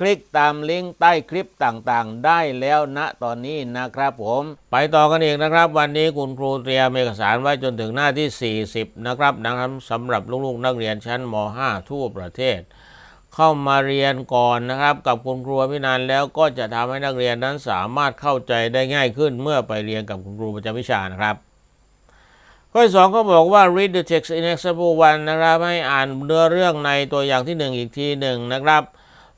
คลิกตามลิงก์ใต้คลิปต่างๆ ได้แล้วณตอนนี้นะครับผม ไปต่อกันอีกนะครับ วันนี้คุณครูเตรียมเอกสารไว้จนถึงหน้าที่ 40 นะครับนะครับสำหรับลูกๆนักเรียนชั้นม .5 ทั่วประเทศ เข้ามาเรียนก่อนนะครับ กับคุณครูพินันแล้วก็จะทำให้นักเรียนนั้นสามารถเข้าใจได้ง่ายขึ้นเมื่อไปเรียนกับคุณครูประจำวิชานะครับข้อที่สองเขาบอกว่า read the text in example one นะครับให้อ่านเนื้อเรื่องในตัวอย่างที่หนึ่งอีกทีหนึ่งนะครับ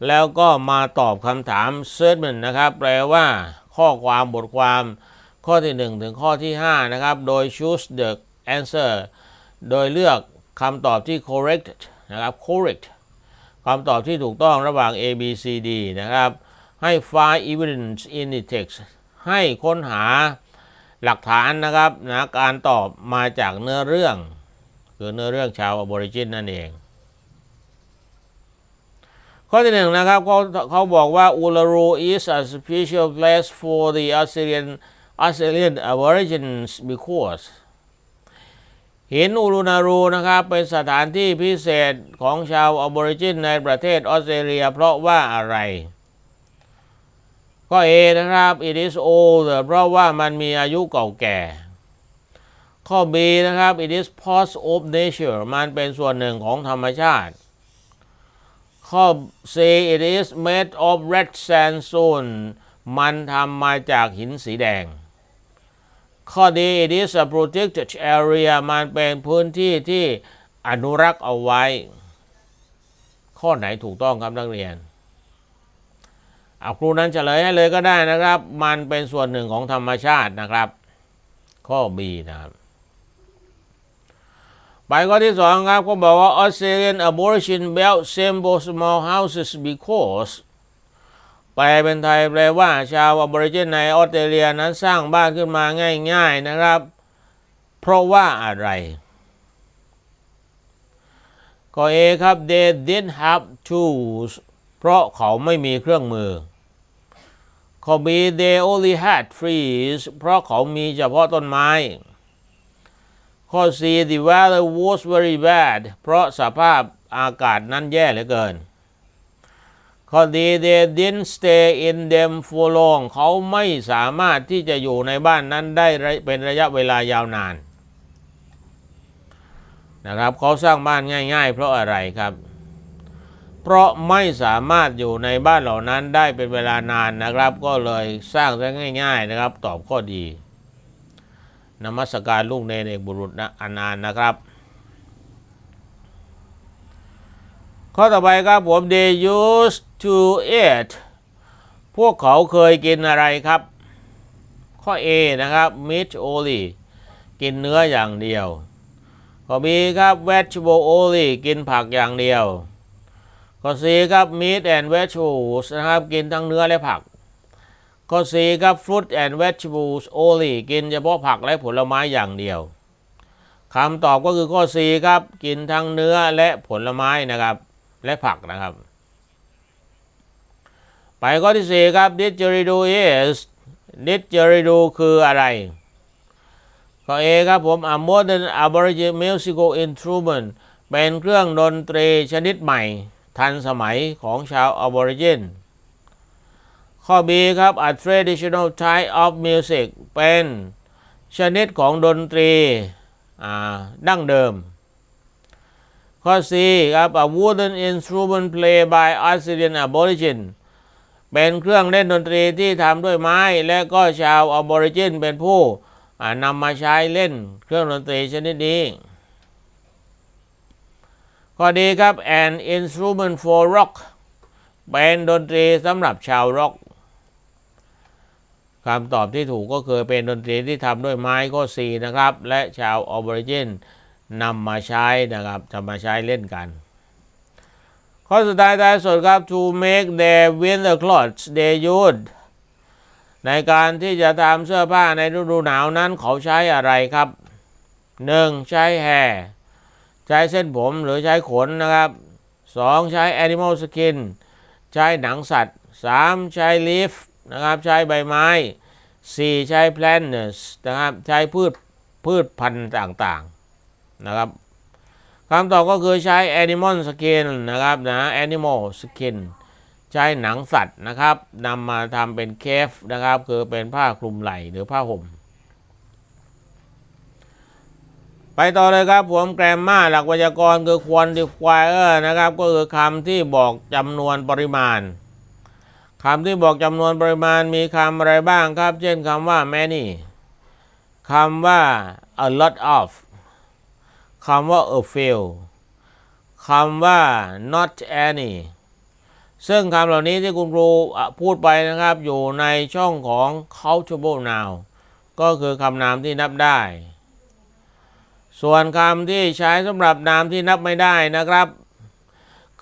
แล้วก็มาตอบคำถาม statement นะครับแปลว่าข้อความบทความข้อที่ 1 ถึงข้อที่ 5 นะครับ โดย choose the answer โดยเลือกคำตอบที่ correct นะครับ correct คำตอบที่ถูกต้องระหว่าง A B C D นะครับ ให้ find evidence in the text ให้ค้นหาหลักฐานนะครับนะการตอบมาจากเนื้อเรื่อง คือเนื้อเรื่องชาวอบอริจินนั่นเอง ข้อที่หนึ่งนะครับเขาเขาบอกว่า Uluru is a special place for the Australian Australian Aborigines because หินอูรูนารูนะครับเป็นสถานที่พิเศษของชาวอบอริจินในประเทศออสเตรเลียเพราะว่าอะไรข้อนะครับ it is old เพราะว่ามันมีอายุเก่าแก่ ข้อ B นะครับ it is part of nature มันเป็นส่วนหนึ่งของธรรมชาติ ข้อ C it is made of red sandstone มันทำมาจากหินสีแดง ข้อดี it is a protected area มันเป็นพื้นที่ที่อนุรักษ์เอาไว้ ข้อไหนถูกต้องครับนักเรียนเอาครูนั้นเฉลยให้เลยก็ได้นะครับ มันเป็นส่วนหนึ่งของธรรมชาตินะครับ ข้อ B นะครับ ไปข้อที่สองครับก็บอกว่า Australian Aborigine built simple small houses because แปลเป็นไทยแปลว่าชาวอบอริจินในออสเตรเลียนั้นสร้างบ้านขึ้นมาง่าย ๆนะครับ เพราะว่าอะไรก็เอครับ they didn't have tools เพราะเขาไม่มีเครื่องมือข้อ B they only had trees เพราะเขามีเฉพาะต้นไม้ ข้อ C the weather was very bad เพราะสภาพอากาศนั้นแย่เหลือเกิน ข้อ D they didn't stay in them for long เขาไม่สามารถที่จะอยู่ในบ้านนั้นได้เป็นระยะเวลายาวนานนะครับเขาสร้างบ้านง่าย ๆ เพราะอะไรครับ เพราะไม่สามารถอยู่ในบ้านเหล่านั้นได้เป็นเวลานานนะครับ ก็เลยสร้างได้ง่าย ๆนะครับ ตอบข้อดี นมัสการลูกเนรเอกบุรุษนะอนานนะครับ ข้อต่อไปครับผม they used to eat พวกเขาเคยกินอะไรครับ ข้อ A นะครับ meat only กินเนื้ออย่างเดียว ข้อ B ครับ vegetable only กินผักอย่างเดียว ข้อ C ครับ meat and vegetables นะครับ กินทั้งเนื้อและผัก ข้อ C ครับ fruit and vegetables only กินเฉพาะผักและผลไม้อย่างเดียวคำตอบก็คือข้อ C ครับกินทั้งเนื้อและผลไม้นะครับ และผักนะครับ ไปข้อที่4ครับ didgeridoo is didgeridoo คืออะไรข้อ A ครับผม a modern aboriginal musical instrument เป็นเครื่องดนตรีชนิดใหม่ ทันสมัยของชาว Aborigin ข้อ B ครับ a traditional type of music เป็นชนิดของดนตรีดั้งเดิม ข้อ C ครับ a wooden instrument played by Australian aborigine เป็นเครื่องเล่นดนตรีที่ทำด้วยไม้ และก็ชาว Aborigin เป็นผู้นำมาใช้เล่นเครื่องดนตรีชนิดนี้ ข้อดีครับ an instrument for rock เป็นดนตรีสำหรับชาวร็อก คำตอบที่ถูกก็คือเป็นดนตรีที่ทำด้วยไม้ข้อ C นะครับ และชาวออบอริจินนำมาใช้นะครับจะมาใช้เล่นกันข้อสุดท้ายท้ายสุดครับ to make their winter clothes they use ในการที่จะทำเสื้อผ้าในฤดูหนาวนั้นเขาใช้อะไรครับหนึ่งใช้ hair ใช้เส้นผมหรือใช้ขนนะครับสองใช้ animal skin ใช้หนังสัตว์สามใช้ leaf นะครับใช้ใบไม้สี่ใช้ plants นะครับใช้พืชพืชพันธุ์ต่างๆนะครับคำตอบก็คือใช้ animal skin นะครับนะ animal skin ใช้หนังสัตว์นะครับนำมาทำเป็นเคฟนะครับ คือเป็นผ้าคลุมไหล่หรือผ้าห่ม ไปต่อเลยครับผมแกรมมาหลักไวยากรณ์คือ quantifier นะครับ ก็คือคำที่บอกจำนวนปริมาณ คำที่บอกจำนวนปริมาณมีคำอะไรบ้างครับ เช่นคำว่า many คำว่า a lot of คำว่า a few คำว่า not any ซึ่งคำเหล่านี้ที่คุณครูพูดไปนะครับ อยู่ในช่องของ countable noun ก็คือคำนามที่นับได้ ส่วนคำที่ใช้สำหรับนามที่นับไม่ได้นะครับ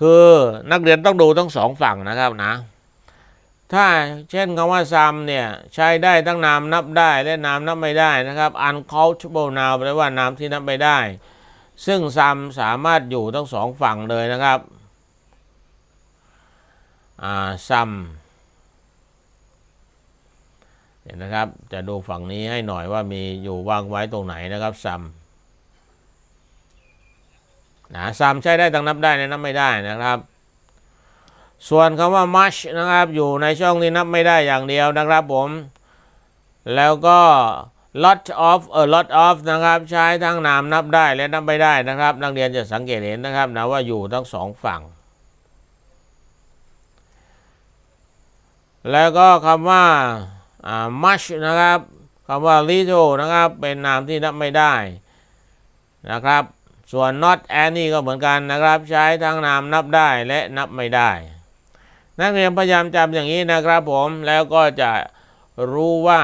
คือนักเรียนต้องดูทั้งสองฝั่งนะครับนะ ถ้าเช่นคำว่า some เนี่ยใช้ได้ทั้งนามนับได้และนามนับไม่ได้นะครับ uncountable noun แปลว่านามที่นับไม่ได้ ซึ่ง some สามารถอยู่ทั้งสองฝั่งเลยนะครับอ่า some เห็นนะครับ จะดูฝั่งนี้ให้หน่อยว่ามีอยู่วางไว้ตรงไหนนะครับ some นะ some ใช้ได้ทั้งนับได้และนับไม่ได้นะครับ ส่วนคำว่า much นะครับ อยู่ในช่องที่นับไม่ได้อย่างเดียวนะครับผม แล้วก็ lot of เออ lot of นะครับ ใช้ทั้งนามนับได้และนับไม่ได้นะครับ นักเรียนจะสังเกตเห็นนะครับนะว่าอยู่ทั้งสองฝั่ง แล้วก็คำว่า much นะครับคำว่า little นะครับ เป็นนามที่นับไม่ได้นะครับ ส่วน not any ก็เหมือนกันนะครับ ใช้ทั้งนามนับได้และนับไม่ได้ นักเรียนพยายามจำอย่างนี้นะครับผมแล้วก็จะรู้ว่า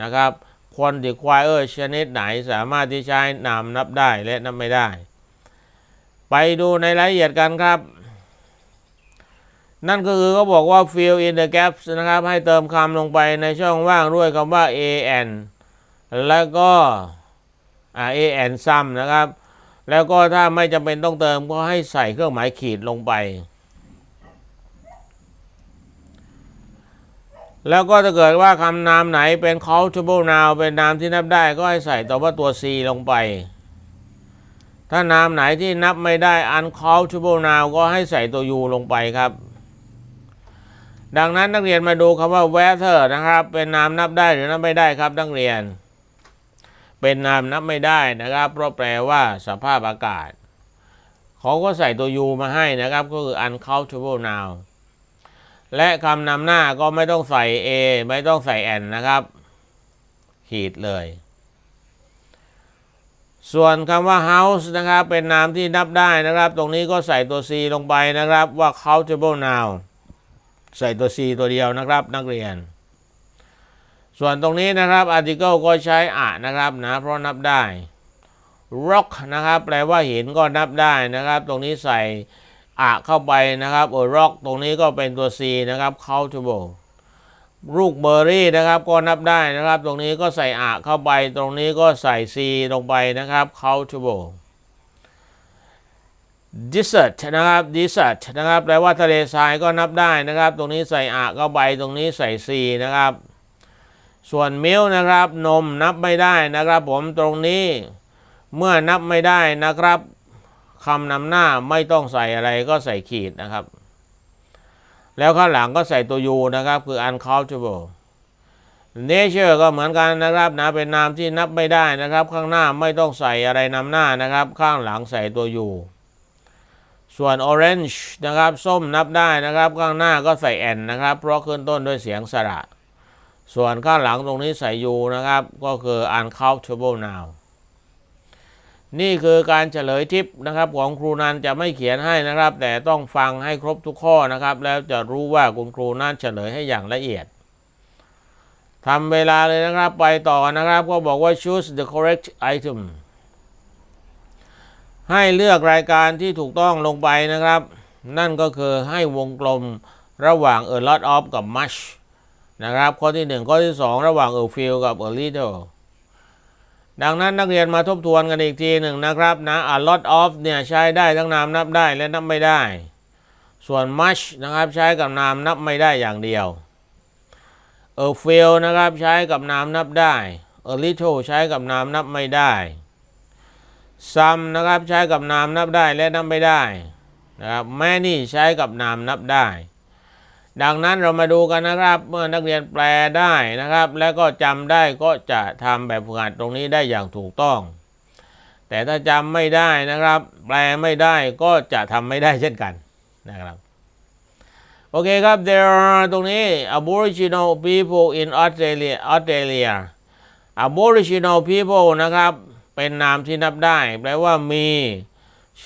นะครับ quantifier ชนิดไหนสามารถที่ใช้นามนับได้และนับไม่ได้ ไปดูในรายละเอียดกันครับ นั่นก็คือเขาบอกว่า fill in the gaps นะครับ ให้เติมคำลงไปในช่องว่างด้วยคำว่า an แล้วก็ an sum นะครับ แล้วก็ถ้าไม่จำเป็นต้องเติมก็ให้ใส่เครื่องหมายขีดลงไป แล้วก็ถ้าเกิดว่าคำนามไหนเป็น countable noun เป็นนามที่นับได้ก็ให้ใส่ต่อว่าตัว c ลงไป ถ้านามไหนที่นับไม่ได้ uncountable noun ก็ให้ใส่ตัว u ลงไปครับ ดังนั้นนักเรียนมาดูคำว่า weather นะครับ เป็นนามนับได้หรือนับไม่ได้ครับนักเรียน เป็นนามนับไม่ได้นะครับ เพราะแปลว่าสภาพอากาศเขาก็ใส่ตัว u มาให้นะครับ ก็คือ uncountable noun และคำนำหน้าก็ไม่ต้องใส่ a ไม่ต้องใส่ n นะครับ ขีดเลย ส่วนคำว่า house นะครับ เป็นนามที่นับได้นะครับ ตรงนี้ก็ใส่ตัว c ลงไปนะครับว่า countable noun ใส่ตัว c ตัวเดียวนะครับ นักเรียน ส่วนตรงนี้นะครับ article ก็ใช้อะนะครับนะ เพราะนับได้ rock นะครับ แปลว่าหินก็นับได้นะครับ ตรงนี้ใส่ อะเข้าไปนะครับเออ rock ตรงนี้ก็เป็นตัว c นะครับ countable ลูกเบอร์รี่นะครับก็นับได้นะครับ ตรงนี้ก็ใส่อะเข้าไป ตรงนี้ก็ใส่ c ลงไปนะครับ countable desert นะครับ desert นะครับแปลว่าทะเลทรายก็นับได้นะครับ ตรงนี้ใส่อะเข้าไป ตรงนี้ใส่ c นะครับ ส่วน milk นะครับ นมนับไม่ได้นะครับ ผมตรงนี้เมื่อนับไม่ได้นะครับ คำนำหน้าไม่ต้องใส่อะไรก็ใส่ขีดนะครับ แล้วข้างหลังก็ใส่ตัว u นะครับ คือ uncountable nature ก็เหมือนกันนะครับนะเป็นนามที่นับไม่ได้นะครับ ข้างหน้าไม่ต้องใส่อะไรนำหน้านะครับ ข้างหลังใส่ตัว u ส่วน orange นะครับ ส้มนับได้นะครับ ข้างหน้าก็ใส่ n นะครับ เพราะขึ้นต้นด้วยเสียงสระ ส่วนข้างหลังตรงนี้ใส่ u นะครับ ก็คือ uncountable noun นี่คือการเฉลยทิปนะครับของครูนันจะไม่เขียนให้นะครับ แต่ต้องฟังให้ครบทุกข้อนะครับ แล้วจะรู้ว่าคุณครูนันเฉลยให้อย่างละเอียดทำเวลาเลยนะครับไปต่อนะครับ ก็บอกว่า choose the correct item ให้เลือกรายการที่ถูกต้องลงไปนะครับ นั่นก็คือให้วงกลมระหว่าง a lot of กับ much นะครับ ข้อที่ 1 ข้อที่ 2 ระหว่าง a few กับ a little ดังนั้นนักเรียนมาทบทวนกันอีกทีหนึ่งนะครับนะ a lot of เนี่ยใช้ได้ทั้งนามนับได้และนับไม่ได้ ส่วน much นะครับใช้กับนามนับไม่ได้อย่างเดียว a few นะครับใช้กับนามนับได้ a little ใช้กับนามนับไม่ได้ some นะครับใช้กับนามนับได้และนับไม่ได้นะครับ many ใช้กับนามนับได้ ดังนั้นเรามาดูกันนะครับ เมื่อนักเรียนแปลได้นะครับ แล้วก็จำได้ก็จะทำแบบฝึกหัดตรงนี้ได้อย่างถูกต้อง แต่ถ้าจำไม่ได้นะครับ แปลไม่ได้ก็จะทำไม่ได้เช่นกันนะครับโอเคครับ there are ตรงนี้ Aboriginal people in Australia Australia Aboriginal people นะครับ เป็นนามที่นับได้ แปลว่ามี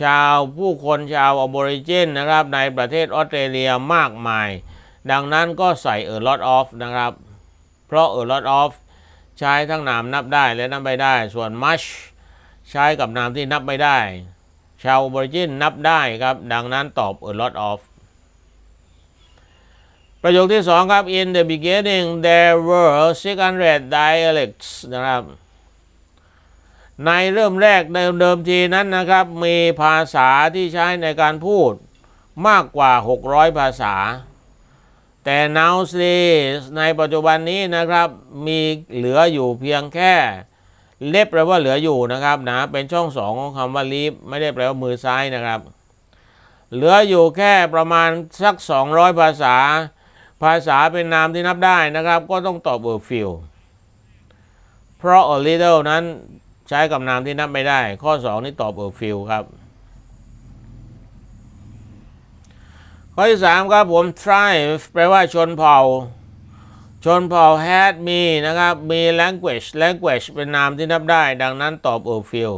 ชาวผู้คนชาว Aborigin นะครับ ในประเทศออสเตรเลียมากมาย ดังนั้นก็ใส่ a lot of นะครับ เพราะ a lot of ใช้ทั้งนามนับได้และนับไม่ได้ ส่วน much ใช้กับนามที่นับไม่ได้ ชาว Aborigin นับได้ครับ ดังนั้นตอบ a lot of ประโยคที่สองครับ in the beginning there were 600 dialects นะครับ ในเริ่มแรกในเดิมทีนั้นนะครับ มีภาษาที่ใช้ในการพูดมากกว่า 600 ภาษา แต่ now s ในปัจจุบันนี้นะครับมีเหลืออยู่เพียงแค่ เล็บแปลว่าเหลืออยู่นะครับนะเป็นช่องสองของคำว่า leave ไม่ได้แปลว่ามือซ้ายนะครับ เหลืออยู่แค่ประมาณสัก 200 ภาษา ภาษาเป็นนามที่นับได้นะครับ ก็ต้องตอบ a few เพราะ a little นั้นใช้กับนามที่นับไม่ได้ ข้อ 2 นี่ตอบ a few ครับ ข้อที่3ครับผม tribe แปลว่าชนเผ่า ชนเผ่า had มีนะครับ มี language language เป็นนามที่นับได้ ดังนั้นตอบ a few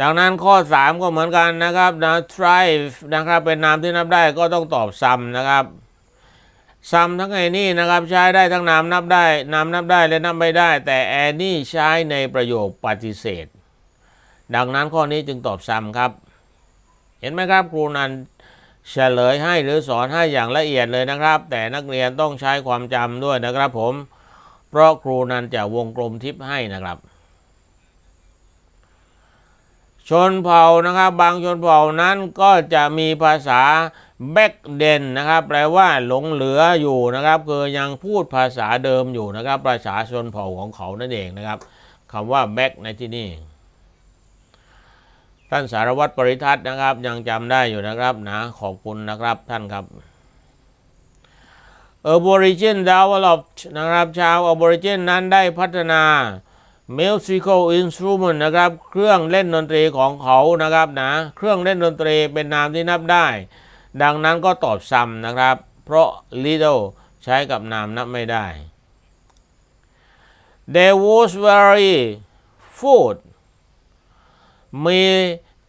ดังนั้นข้อ 3 ก็เหมือนกันนะครับนะ tribe นะครับเป็นนามที่นับได้ก็ต้องตอบ some นะครับซัมทั้งไอ้นี่นะครับใช้ได้ทั้งนามนับได้นามนับได้และนับไม่ได้ แต่แอนนี่ใช้ในประโยคปฏิเสธ ดังนั้นข้อนี้จึงตอบซัมครับ เห็นไหมครับครูนัน เฉลยให้หรือสอนให้อย่างละเอียดเลยนะครับ แต่นักเรียนต้องใช้ความจำด้วยนะครับผม เพราะครูนั้นจะวงกลมทิปให้นะครับ ชนเผ่านะครับ บางชนเผ่านั้นก็จะมีภาษาแบกเดนนะครับ แปลว่าหลงเหลืออยู่นะครับ คือยังพูดภาษาเดิมอยู่นะครับประชาชนเผ่าของเขานั่นเองนะครับคำว่าแบกในที่นี้ ท่านสารวัตรปริทัศน์นะครับ ยังจำได้อยู่นะครับนะขอบคุณนะครับท่านครับ Aborigin developed นะครับ ชาว Aborigin นั้นได้พัฒนา musical instrument นะครับ เครื่องเล่นดนตรีของเขานะครับนะเครื่องเล่นดนตรีเป็นนามที่นับได้ ดังนั้นก็ตอบซ้ำนะครับ เพราะ little ใช้กับนามนับไม่ได้ there was very food มี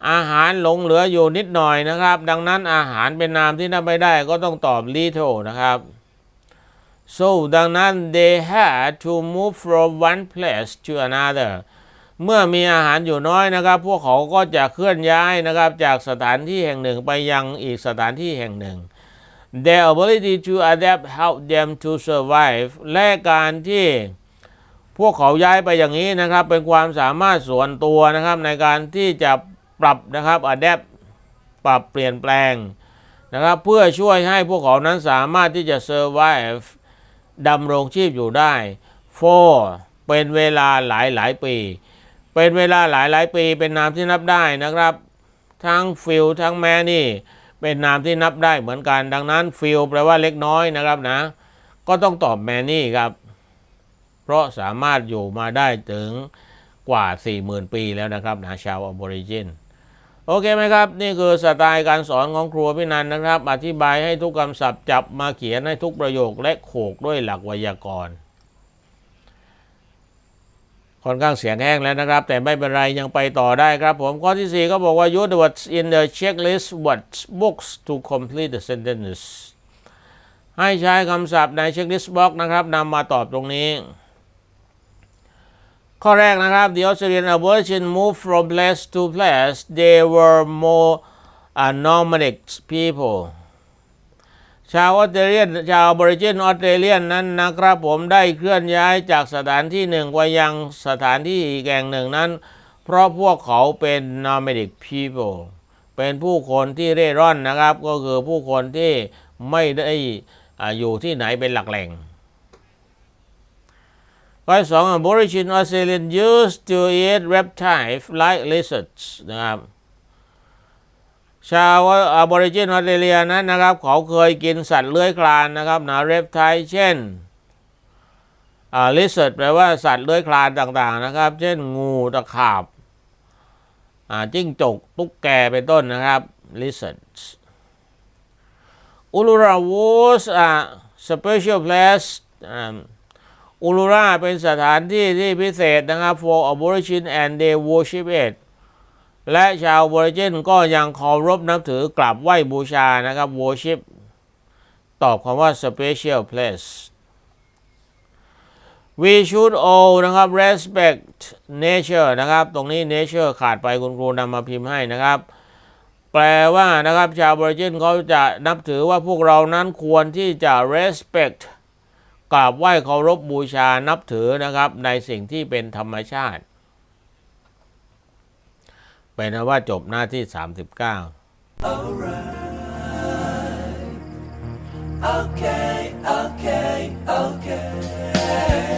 อาหารหลงเหลืออยู่นิดหน่อยนะครับ ดังนั้นอาหารเป็นนามที่นับไม่ได้ก็ต้องตอบ little นะครับ so ดังนั้น they had to move from one place to another เมื่อมีอาหารอยู่น้อยนะครับ พวกเขาก็จะเคลื่อนย้ายนะครับ จากสถานที่แห่งหนึ่งไปยังอีกสถานที่แห่งหนึ่ง their ability to adapt helped them to survive และการที่ พวกเขาย้ายไปอย่างนี้นะครับ เป็นความสามารถส่วนตัวนะครับ ในการที่จะปรับนะครับ adapt ปรับเปลี่ยนแปลงนะครับ เพื่อช่วยให้พวกเขานั้นสามารถที่จะ survive ดำรงชีพอยู่ได้ for เป็นเวลาหลายหลายปี เป็นเวลาหลายหลายปี เป็นนามที่นับได้นะครับ ทั้งฟิลทั้งแมนี่เป็นนามที่นับได้เหมือนกัน ดังนั้นฟิลแปลว่าเล็กน้อยนะครับนะ ก็ต้องตอบแมนี่ครับ เพราะสามารถอยู่มาได้ถึงกว่า 40,000 ปีแล้วนะครับนะชาวอ b บริจินโอเคไหมครับ นี่คือสไตล์การสอนของครูพินันนะครับ อธิบายให้ทุกคำศัพท์จับมาเขียนให้ทุกประโยคและโขกด้วยหลักไวยากรณ์ค่อนข้างเสียงแห้งแล้วนะครับ แต่ไม่เป็นไรยังไปต่อได้ครับผม ข้อที่ 4 ก็บอกว่า use the words in the checklist what books to complete the sentence ให้ใช้คำศัพท์ใน checklist box นะครับนำมาตอบตรงนี้ ข้อแรกนะครับ the Australian Aboriginal moved from place to place they were more uh, nomadic people ชาวออสเตรเลียนชาวบริจินออสเตรเลียนนั้นนะครับผมได้เคลื่อนย้ายจากสถานที่หนึ่งไปยังสถานที่อีกแห่งหนึ่งนั้น เพราะพวกเขาเป็น nomadic people เป็นผู้คนที่เร่ร่อนนะครับ ก็คือผู้คนที่ไม่ได้ออยู่ที่ไหนเป็นหลักแหล่ง ข้อสอง Aborigine Australian used to eat reptiles like lizards นะครับ ชาวอบอริจินออสเตรเลียนั้นนะครับ เขาเคยกินสัตว์เลื้อยคลานนะครับนะเรปไทเช่นอ่าลิซ a r d แปลว่าสัตว์เลื้อยคลานต่างๆนะครับ เช่นงูตะขาบาจิ้งจกตุ๊กแกเป็นต้นนะครับ lizards อุลูรา was a special place อ่า อุลูราเป็นสถานที่ที่พิเศษนะครับ for aborigine and they worship it และชาวบริจินก็ยังเคารพนับถือกราบไหว้บูชานะครับ worship ตอบคำว่า special place we should all นะครับ respect nature นะครับ ตรงนี้ nature ขาดไปคุณครูนำมาพิมพ์ให้นะครับ แปลว่านะครับชาวบริจินเขาจะนับถือว่าพวกเรานั้นควรที่จะ respect กราบไหว้เคารพบูชานับถือนะครับ ในสิ่งที่เป็นธรรมชาติ เป็นะว่าจบหน้าที่ 39 Okay, okay, okay.